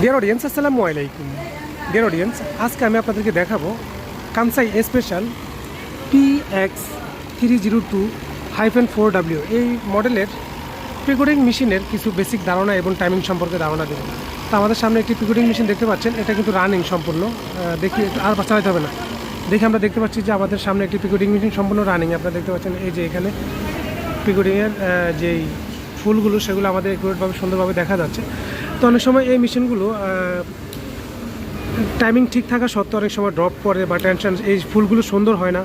Dear audience আসসালামু আলাইকুম। Dear audience আজকে আমি আপনাদেরকে দেখাবো Kansai special P X three zero two hyphen four W এই মডেলের পিকোডিং মেশিনের কিছু বেসিক ধারণা এবং টাইমিং সম্পর্কে ধারণা দেবো। তো আমাদের সামনে একটি পিকোডিং মেশিন দেখতে পাচ্ছেন, এটা কিন্তু রানিং সম্পূর্ণ। দেখি আর চালাতে হবে না। দেখে আমরা দেখতে পাচ্ছি যে আমাদের সামনে একটি পিকোডিং মেশিন সম্পূর্ণ রানিং আপনারা দেখতে পাচ্ছেন এই যে এখানে পিকোডিংয়ের যেই ফুলগুলো, সেগুলো আমাদের একুরেটভাবে সুন্দরভাবে দেখা যাচ্ছে। তো অনেক সময় এই মেশিনগুলো টাইমিং ঠিক থাকা সত্ত্বেও অনেক সময় ড্রপ করে বা টেনশন এই ফুলগুলো সুন্দর হয় না।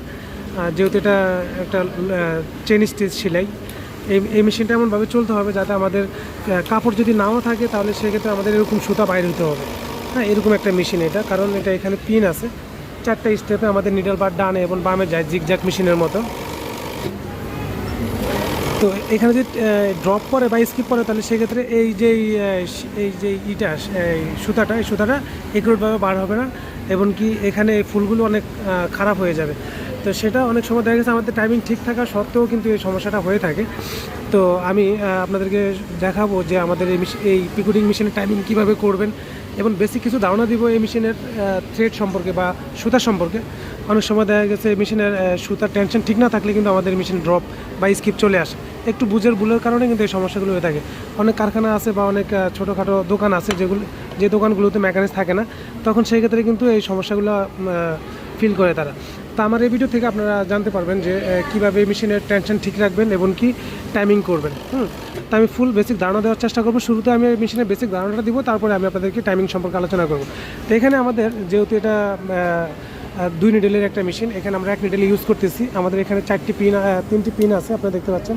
যেহেতু এটা একটা চেন স্টিচ সেলাই, এই এই মেশিনটা এমনভাবে চলতে হবে যাতে আমাদের কাপড় যদি নাও থাকে তাহলে সেক্ষেত্রে আমাদের এরকম সুতা বাইরে হতে হবে। হ্যাঁ এরকম একটা মেশিন এটা, কারণ এটা এখানে পিন আছে। চারটা স্টেপে আমাদের নিডল বার ডানে এবং বামে যায় জিগজ্যাক মেশিনের মতো। তো এখানে যদি ড্রপ করে বা স্কিপ করে, তাহলে সেক্ষেত্রে এই যে এই যে ইটা এই সুতাটা এই সুতাটা একুরেটভাবে বার হবে না। এবং কি এখানে এই ফুলগুলো অনেক খারাপ হয়ে যাবে। তো সেটা অনেক সময় দেখা গেছে আমাদের টাইমিং ঠিক থাকা সত্ত্বেও কিন্তু এই সমস্যাটা হয়ে থাকে। তো আমি আপনাদেরকে দেখাবো যে আমাদের এই এই পিকুডিং মেশিনের টাইমিং কীভাবে করবেন। এবং বেসিক কিছু ধারণা দিব এই মেশিনের থ্রেড সম্পর্কে বা সুতা সম্পর্কে। অনেক সময় দেখা গেছে মেশিনের সুতার টেনশন ঠিক না থাকলে কিন্তু আমাদের মেশিন ড্রপ বা স্কিপ চলে আসে। একটু বুঝের ভুলের কারণে কিন্তু এই সমস্যাগুলো হয়ে থাকে। অনেক কারখানা আছে বা অনেক ছোটোখাটো দোকান আছে যেগুলো, যে দোকানগুলোতে মেকানিক্স থাকে না, তখন সেই ক্ষেত্রে কিন্তু এই সমস্যাগুলো ফিল করে তারা। তা আমার এই ভিডিও থেকে আপনারা জানতে পারবেন যে কীভাবে মেশিনের টেনশন ঠিক রাখবেন এবং কি টাইমিং করবেন। হুম? তা আমি ফুল বেসিক ধারণা দেওয়ার চেষ্টা করব। শুরুতে আমি মেশিনের বেসিক ধারণাটা দিব, তারপরে আমি আপনাদেরকে টাইমিং সম্পর্কে আলোচনা করব। তো এখানে আমাদের যেহেতু এটা দুই নিডেলের একটা মেশিন এখানে আমরা এক নিডেল ইউজ করতেছি। আমাদের এখানে চারটি পিন তিনটি পিন আছে, আপনারা দেখতে পাচ্ছেন।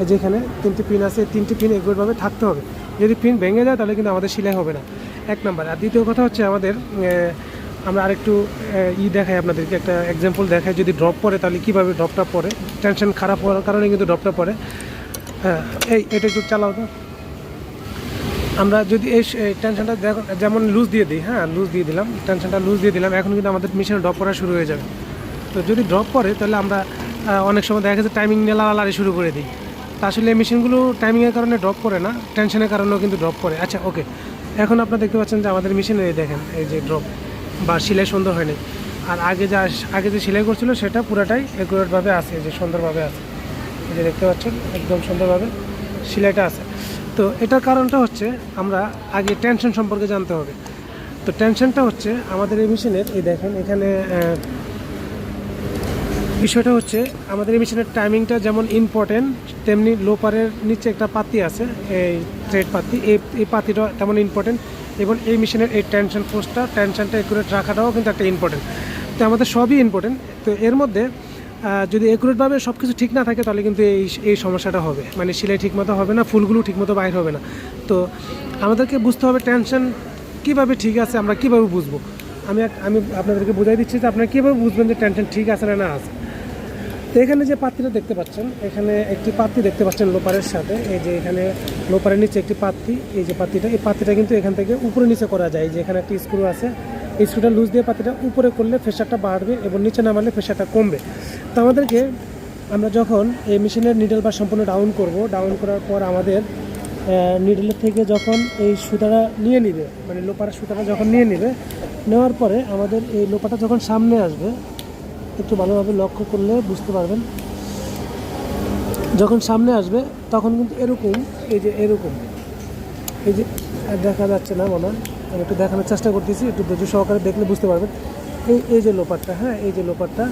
এই যে এখানে তিনটি পিন আছে, তিনটি পিন এগুলোভাবে থাকতে হবে। যদি পিন ভেঙে যায়, তাহলে কিন্তু আমাদের সেলাই হবে না। এক নাম্বার আর দ্বিতীয় কথা হচ্ছে আমাদের আমরা আরেকটু ই দেখাই আপনাদেরকে, একটা এক্সাম্পল দেখাই। যদি ড্রপ পড়ে, তাহলে কীভাবে ড্রপটা পড়ে? টেনশন খারাপ হওয়ার কারণে কিন্তু ড্রপটা পড়ে। হ্যাঁ এই, এটা একটু চালাও তো। আমরা যদি এই টেনশনটা যেমন লুজ দিয়ে দিই হ্যাঁ লুজ দিয়ে দিলাম টেনশনটা লুজ দিয়ে দিলাম, এখন কিন্তু আমাদের মেশিনে ড্রপ করা শুরু হয়ে যাবে। তো যদি ড্রপ করে তাহলে আমরা অনেক সময় দেখা যাচ্ছে টাইমিং নিয়ে লাড়ালাড়ি শুরু করে দিই। তা আসলে এই মেশিনগুলো টাইমিংয়ের কারণে ড্রপ করে না টেনশনের কারণেও কিন্তু ড্রপ করে আচ্ছা ওকে এখন আপনারা দেখতে পাচ্ছেন যে আমাদের মেশিনে দেখেন, এই যে ড্রপ বা সেলাই সুন্দর হয়নি। আর আগে যা আগে যে সেলাই করছিল সেটা পুরাটাই একুরেটভাবে আছে যে সুন্দরভাবে আছে। এই যে দেখতে পাচ্ছেন, একদম সুন্দরভাবে সেলাইটা আছে। তো এটার কারণটা হচ্ছে আমরা আগে টেনশন সম্পর্কে জানতে হবে। তো টেনশনটা হচ্ছে আমাদের এই মেশিনের, এই দেখেন এখানে বিষয়টা হচ্ছে আমাদের এই মেশিনের টাইমিংটা যেমন ইম্পর্টেন্ট তেমনি লোপারের নিচে একটা পাতি আছে, এই থ্রেড পাতি, এই এই পাতিটা তেমন ইম্পর্টেন্ট এবং এই মেশিনের এই টেনশন ফোর্সটা, টেনশনটা একুরেট রাখাটাও কিন্তু একটা ইম্পর্টেন্ট তো আমাদের সবই ইম্পর্টেন্ট তো এর মধ্যে যদি একুরেটভাবে সব কিছু ঠিক না থাকে, তাহলে কিন্তু এই এই সমস্যাটা হবে। মানে সেলাই ঠিকমতো হবে না, ফুলগুলো ঠিকমতো বাইর হবে না। তো আমাদেরকে বুঝতে হবে টেনশন কীভাবে ঠিক আছে, আমরা কীভাবে বুঝব। আমি আমি আপনাদেরকে বোঝাই দিচ্ছি যে আপনারা কীভাবে বুঝবেন যে টেনশন ঠিক আছে না না আছে। এখানে যে পাত্রটা দেখতে পাচ্ছেন, এখানে একটি পাত্রি দেখতে পাচ্ছেন লোপারের সাথে। এই যে এখানে লোপারের নিচে একটি পাত্রি, এই যে পাত্রিটা, এই পাত্রিটা কিন্তু এখান থেকে উপরে নিচে করা যায়। যে এখানে একটি স্ক্রু আছে, এই স্ক্রুটা লুজ দিয়ে পাত্রিটা উপরে করলে প্রেশারটা বাড়বে এবং নিচে নামালে প্রেশারটা কমবে। তো আমাদেরকে আমরা যখন এই মেশিনের নিডল বা সম্পূর্ণ ডাউন করব ডাউন করার পর আমাদের নিডলের থেকে যখন এই সুতাটা নিয়ে নিবে মানে লোপারের সুতাটা যখন নিয়ে নিবে, নেওয়ার পরে আমাদের এই লোপাটা যখন সামনে আসবে একটু ভালোভাবে লক্ষ্য করলে বুঝতে পারবেন। যখন সামনে আসবে, তখন কিন্তু এরকম, এই যে এরকম, এই যে দেখা যাচ্ছে না মনে আমি একটু দেখানোর চেষ্টা করতেছি, একটু ধৈর্য সহকারে দেখলে বুঝতে পারবেন। এই এই যে লোপারটা হ্যাঁ এই যে লোপারটা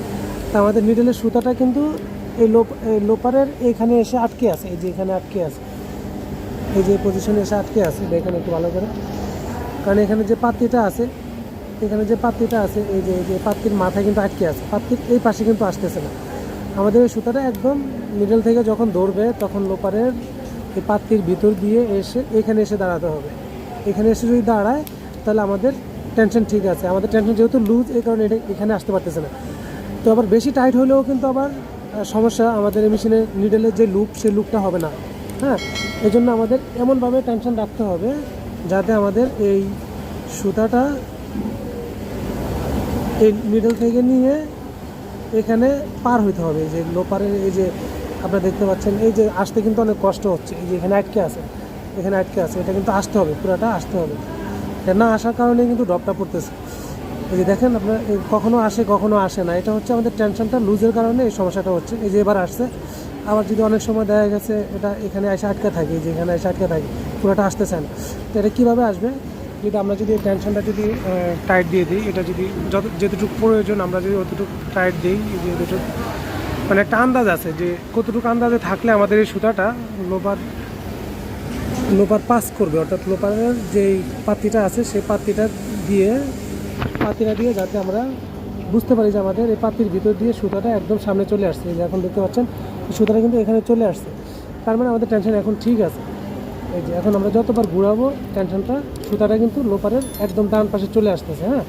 তা আমাদের নিডলের সুতাটা কিন্তু এই লোপ লোপারের এখানে এসে আটকে আছে, এই যে এখানে আটকে আছে, এই যে পজিশনে এসে আটকে আছে এখানে একটু ভালো করে। কারণ এখানে যে পাত্রিটা আছে এখানে যে পাত্রিটা আছে, এই যে যে পাত্রির মাথায় কিন্তু আটকে আছে, পাত্রির এই পাশে কিন্তু আসতেছে না। আমাদের এই সুতাটা একদম মিডল থেকে যখন ধরবে, তখন লোপারের এই পাত্রির ভিতর দিয়ে এসে, এখানে এসে দাঁড়াতে হবে। এখানে এসে যদি দাঁড়ায়, তাহলে আমাদের টেনশন ঠিক আছে। আমাদের টেনশন যেহেতু লুজ এই কারণে এটা এখানে আসতে পারতেছে না। তো আবার বেশি টাইট হলেও কিন্তু আবার সমস্যা আমাদের এই মেশিনের নিডেলের যে লুপ সেই লুপটা হবে না। হ্যাঁ? এই জন্য আমাদের এমনভাবে টেনশন রাখতে হবে, যাতে আমাদের এই সুতাটা এই মিডল থেকে নিয়ে এখানে পার হইতে হবে। এই যে লোপারের এই যে আপনারা দেখতে পাচ্ছেন, এই যে আসতে কিন্তু অনেক কষ্ট হচ্ছে। এই যে এখানে আটকে আছে, এখানে আটকে আছে, এটা কিন্তু আসতে হবে, পুরাটা আসতে হবে। তা না আসার কারণে কিন্তু ড্রপটা পড়তেছে। এই যে দেখেন আপনার কখনো আসে কখনো আসে না। এটা হচ্ছে আমাদের টেনশনটা লুজের কারণে এই সমস্যাটা হচ্ছে। এই যে এবার আসছে, আবার যদি অনেক সময় দেখা গেছে, এটা এখানে এসে আটকে থাকে যে এখানে এসে আটকে থাকে, পুরোটা আসতেছে না। তো এটা কীভাবে আসবে? যদি আমরা যদি টেনশনটা যদি টাইট দিয়ে দিই, এটা যদি যত যেতটুকু প্রয়োজন আমরা যদি অতটুকু টাইট দিই, এই যে এতটুকু মানে একটা আন্দাজ আছে যে কতটুকু আন্দাজে থাকলে আমাদের এই সুতাটা লোপার লোপার পাস করবে, অর্থাৎ লোপারের যেই পাত্তিটা আছে, সেই পাত্তিটা দিয়ে পাত্তিটা দিয়ে যাতে আমরা বুঝতে পারি যে আমাদের এই পাত্তির ভিতর দিয়ে সুতাটা একদম সামনে চলে আসছে। এখন দেখতে পাচ্ছেন, সুতাটা কিন্তু এখানে চলে আসছে। তার মানে আমাদের টেনশন এখন ঠিক আছে। এই যে, এখন আমরা যতবার ঘুরাবো টেনশনটা সুতাটা কিন্তু লোপারের একদম ডান পাশে চলে আসতেছে হ্যাঁ?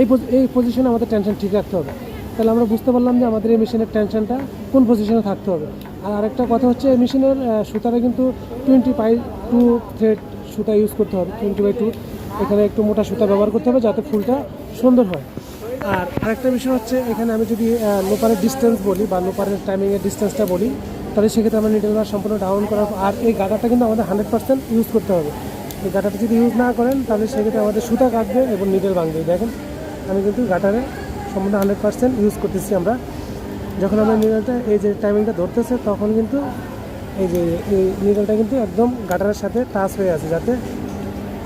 এই এই পজিশনে আমাদের টেনশন ঠিক রাখতে হবে। তাহলে আমরা বুঝতে পারলাম যে আমাদের এই মেশিনের টেনশনটা কোন পজিশনে থাকতে হবে। আর আরেকটা কথা হচ্ছে, এই মেশিনের সুতাটা কিন্তু টোয়েন্টি বাই টু থ্রেড সুতা ইউজ করতে হবে টোয়েন্টি বাই টু এখানে একটু মোটা সুতা ব্যবহার করতে হবে যাতে ফুলটা সুন্দর হয়। আর আরেকটা বিষয় হচ্ছে, এখানে আমি যদি লোপারের ডিস্টেন্স বলি বা লোপারের টাইমিংয়ের ডিস্টেন্সটা বলি তাহলে সেক্ষেত্রে আমরা নিডল বার সম্পূর্ণ ডাউন করার আর এই গাটারটা কিন্তু আমাদের হান্ড্রেড পার্সেন্ট ইউজ করতে হবে। এই গাটারটা যদি ইউজ না করেন, তাহলে সেক্ষেত্রে আমাদের সুতা কাটবে এবং নিডল ভাঙবে দেখেন, আমি কিন্তু গাটারে সম্পূর্ণ হান্ড্রেড পার্সেন্ট ইউজ করতেছি আমরা। যখন আমরা নিডলটা এই যে টাইমিংটা ধরতেছে, তখন কিন্তু এই যে, এই নিডলটা কিন্তু একদম গাটারের সাথে টাচ হয়ে আছে, যাতে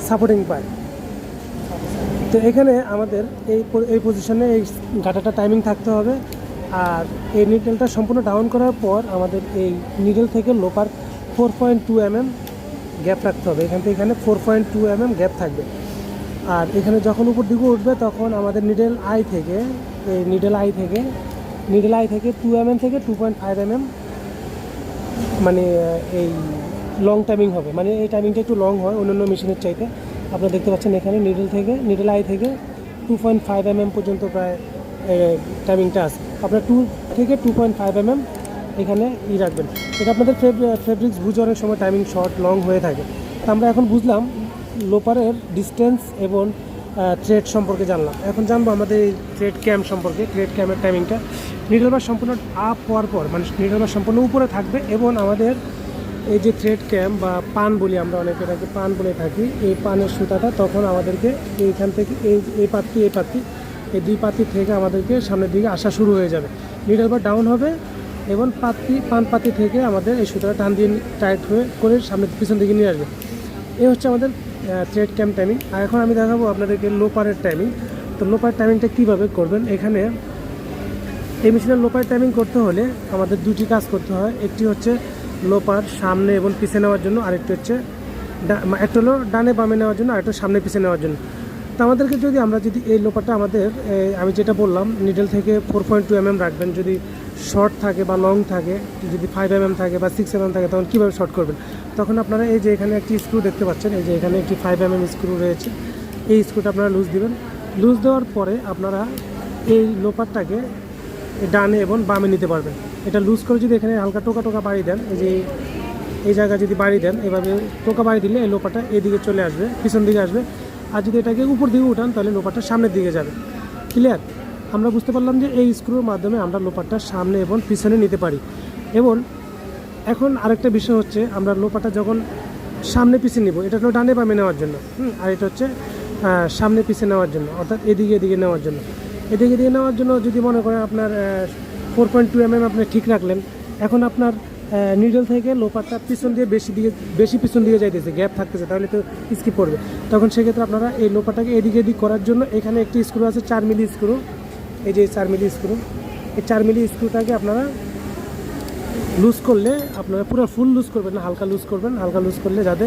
সাপোর্টিং পায়। তো এখানে আমাদের এই এই পজিশনে এই গাটাটা টাইমিং থাকতে হবে। আর এই নিডেলটা সম্পূর্ণ ডাউন করার পর আমাদের এই নিডেল থেকে looper four point two mm gap রাখতে হবে। এখান থেকে এখানে four point two mm gap থাকবে। আর এখানে যখন উপর দিকে উঠবে, তখন আমাদের নিডেল আই থেকে, এই নিডেল আই থেকে নিডেল আই থেকে টু এমএম থেকে টু পয়েন্ট ফাইভ এমএম মানে এই লং টাইমিং হবে। মানে এই টাইমিংটা একটু লং হয় অন্যান্য মেশিনের চাইতে। আপনারা দেখতে পাচ্ছেন এখানে নিডল থেকে নিডেল আই থেকে টু পয়েন্ট ফাইভ এমএম পর্যন্ত প্রায় টাইমিংটা আছে। আপনার টু থেকে টু পয়েন্ট ফাইভ এমএম এখানে ই রাখবেন। এটা আপনাদের ফেব্রিক্স বুঝে অনেক সময় টাইমিং শর্ট লং হয়ে থাকে। তা আমরা এখন বুঝলাম লোপারের ডিস্টেন্স এবং থ্রেড সম্পর্কে জানলাম। এখন জানব আমাদের এই থ্রেড ক্যাম সম্পর্কে থ্রেড ক্যামের টাইমিংটা নিডল বার সম্পূর্ণ আপ হওয়ার পর মানে নিডল বার সম্পূর্ণ উপরে থাকবে এবং আমাদের এই যে থ্রেড ক্যাম বা পান বলি আমরা অনেকে এটাকে, পান বলে থাকি, এই পানের সুতাটা তখন আমাদেরকে এইখান থেকে, এই এই পাত্তি এই পাত্তি এই দুই পাত্তি থেকে আমাদেরকে সামনের দিকে আসা শুরু হয়ে যাবে। নিডল বার ডাউন হবে এবং পাত্তি পান পাতি থেকে আমাদের এই সুতাটা টান দিয়ে টাইট হয়ে করে সামনের পিছন দিকে নিয়ে আসবে। এই হচ্ছে আমাদের থ্রেড ক্যাম্প টাইমিং আর এখন আমি দেখাবো আপনাদেরকে লোপারের টাইমিং তো লোপার টাইমিংটা কীভাবে করবেন? এখানে এই মেশিনের লোপার টাইমিং করতে হলে আমাদের দুটি কাজ করতে হয়। একটি হচ্ছে লোপার সামনে এবং পিছিয়ে নেওয়ার জন্য। আরেকটি হচ্ছে একটা হলো ডানে বামে নেওয়ার জন্য, আরেকটা সামনে পিছিয়ে নেওয়ার জন্য। তো আমাদেরকে যদি আমরা যদি এই লোপারটা আমাদের আমি যেটা বললাম নিডেল থেকে ফোর পয়েন্ট টু এম রাখবেন। যদি শর্ট থাকে বা লং থাকে, যদি ফাইভ এমএম থাকে বা সিক্স এম এম থাকে, তখন কীভাবে শর্ট করবেন? তখন আপনারা এই যে এখানে একটি স্ক্রু দেখতে পাচ্ছেন, এই যে এখানে একটি ফাইভ এমএম স্ক্রু রয়েছে, এই স্ক্রুটা আপনারা লুজ দিবেন। লুজ দেওয়ার পরে আপনারা এই লোপারটাকে ডানে এবং বামে নিতে পারবেন। এটা লুজ করে যদি এখানে হালকা টোকা টোকা বাড়ি দেন, এই যে এই জায়গায় যদি বাড়ি দেন, এভাবে টোকা বাড়ি দিলে এই লোপাটা এদিকে চলে আসবে, পিছন দিকে আসবে। আর যদি এটাকে উপর দিকে উঠান, তাহলে লোপাটা সামনের দিকে যাবে। ক্লিয়ার আমরা বুঝতে পারলাম যে এই স্ক্রুর মাধ্যমে আমরা লোপারটা সামনে এবং পিছনে নিতে পারি। এবং এখন আরেকটা বিষয় হচ্ছে, আমরা লোপাটা যখন সামনে পিছিয়ে নিব, এটা হলো ডানে বামে নেওয়ার জন্য আর এটা হচ্ছে সামনে পিছিয়ে নেওয়ার জন্য, অর্থাৎ এদিকে এদিকে নেওয়ার জন্য। এদিকে এদিকে নেওয়ার জন্য যদি মনে করেন আপনার ফোর পয়েন্ট টু এমএম আপনি ঠিক রাখলেন, এখন আপনার নিডল থেকে লোপারটা পিছন দিয়ে বেশি দিকে বেশি পিছন দিয়ে যাইতেছে গ্যাপ থাকতেছে, তাহলে তো স্কিপ পড়বে। তখন সেক্ষেত্রে আপনারা এই লোপারটাকে এদিকে এদিক করার জন্য এখানে একটি স্ক্রু আছে, চার মিলি স্ক্রু এই যে চার মিলি স্ক্রু এই চার মিলি স্ক্রুটাকে আপনারা লুজ করলে আপনারা পুরো ফুল লুজ করবেন না, হালকা লুজ করবেন, হালকা লুজ করলে যাতে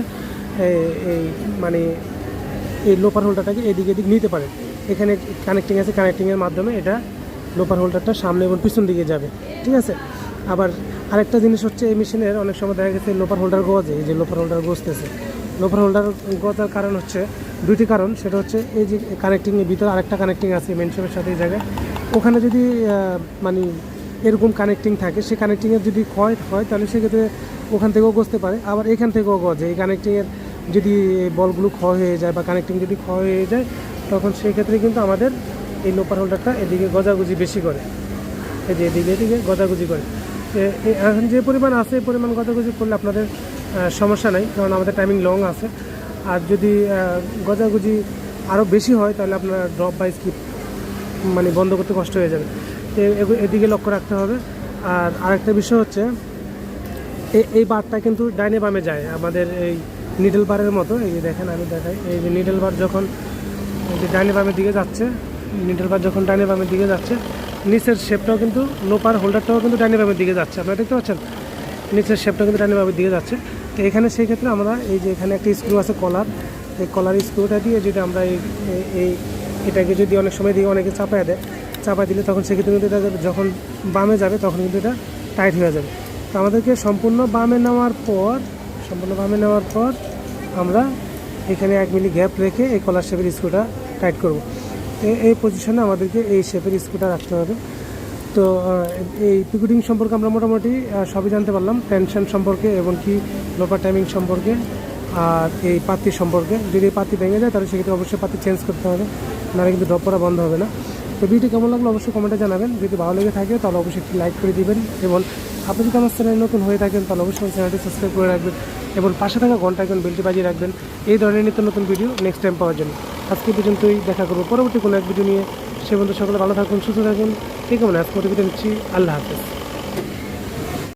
এই মানে এই লোপার হোল্ডারটাকে এদিকে এদিক নিতে পারে এখানে কানেক্টিং আছে কানেক্টিংয়ের মাধ্যমে এটা লোপার হোল্ডারটা সামনে এবং পিছন দিকে যাবে, ঠিক আছে? আবার আরেকটা জিনিস হচ্ছে এই মেশিনের অনেক সময় দেখা গেছে লোপার হোল্ডার গজে এই যে লোপার হোল্ডার গজতেছে লোপার হোল্ডার গজার কারণ হচ্ছে দুইটি কারণ, সেটা হচ্ছে এই যে কানেক্টিংয়ের ভিতরে আরেকটা কানেক্টিং আছে মেনশনের সাথে এই জায়গায়। ওখানে যদি মানে এরকম কানেক্টিং থাকে সেই কানেক্টিংয়ের যদি ক্ষয় হয়, তাহলে সেক্ষেত্রে ওখান থেকেও গজতে পারে। আবার এখান থেকেও গজে এই কানেক্টিংয়ের যদি বলগুলো ক্ষয় হয়ে যায় বা কানেক্টিং যদি ক্ষয় হয়ে যায়, তখন সেই ক্ষেত্রে কিন্তু আমাদের এই লোপার হোল্ডারটা এদিকে গজাগুজি বেশি করে। এই যে এদিকে এদিকে গজাগুজি করে। এখন যে পরিমাণ আছে, এই পরিমাণ গজাগুজি করলে আপনাদের সমস্যা নাই, কারণ আমাদের টাইমিং লং আছে। আর যদি গজাগুজি আরও বেশি হয়, তাহলে আপনার ড্রপ বা স্কিপ মানে বন্ধ করতে কষ্ট হয়ে যাবে। এদিকে লক্ষ্য রাখতে হবে। আর আরেকটা বিষয় হচ্ছে এই বারটা কিন্তু ডাইনে বামে যায়, আমাদের এই নিডল বারের মতো। এই যে দেখেন, আমি দেখাই, এই যে নিডল বার যখন ডাইনে বামের দিকে যাচ্ছে নিডল বার যখন ডাইনে বামের দিকে যাচ্ছে নিচের শেপটাও কিন্তু লোপার হোল্ডারটাও কিন্তু ডাইনে বামের দিকে যাচ্ছে। আপনারা দেখতে পাচ্ছেন? নিচের শেপটাও কিন্তু ডাইনে বামের দিকে যাচ্ছে। তো এখানে সেই ক্ষেত্রে আমরা এই যে এখানে একটা স্ক্রু আছে কলার এই কলার স্ক্রুটা দিয়ে যদি আমরা এই এটাকে যদি অনেক সময় দিয়ে অনেকে চাপায় দেয়, চাপায় দিলে তখন সেক্ষেত্রে কিন্তু এটা যখন বামে যাবে তখন কিন্তু এটা টাইট হয়ে যাবে। তো আমাদেরকে সম্পূর্ণ বামে নেওয়ার পর, সম্পূর্ণ বামে নেওয়ার পর আমরা এখানে এক মিলি গ্যাপ রেখে এই কলার শেপের স্ক্রুটা টাইট করব। এই পজিশনে আমাদেরকে এই শেপের স্ক্রুটা রাখতে হবে। তো এই পিকুটিং সম্পর্কে আমরা মোটামুটি সবই জানতে পারলাম। টেনশন সম্পর্কে এবং কি লোপার টাইমিং সম্পর্কে আর এই পাত্তি সম্পর্কে। যদি এই পাত্তি ভেঙে যায়, তাহলে সেক্ষেত্রে অবশ্যই পাত্তি চেঞ্জ করতে হবে। নাহলে কিন্তু ড্রপ করা বন্ধ হবে না। তো ভিডিওটি কেমন লাগল অবশ্যই কমেন্টে জানাবেন। যদি ভালো লেগে থাকে, তাহলে অবশ্যই একটি লাইক করে দিবেন এবং আপনি যদি আমার চ্যানেলে নতুন হয়ে থাকেন, তাহলে অবশ্যই চ্যানেলটি সাবস্ক্রাইব করে রাখবেন এবং পাশে থাকা ঘণ্টা এখন বেলটি বাজিয়ে রাখবেন। এই ধরনের নিত্য নতুন ভিডিও নেক্সট টাইম পাওয়ার জন্য। আজকে পর্যন্তই দেখা করব। পরবর্তী কোনো এক ভিডিও নিয়ে, সে বন্ধু সকলে ভালো থাকুন, সুস্থ থাকুন। ঠিক আছে আজকে ভিডিও নিচ্ছি। আল্লাহ হাফেজ।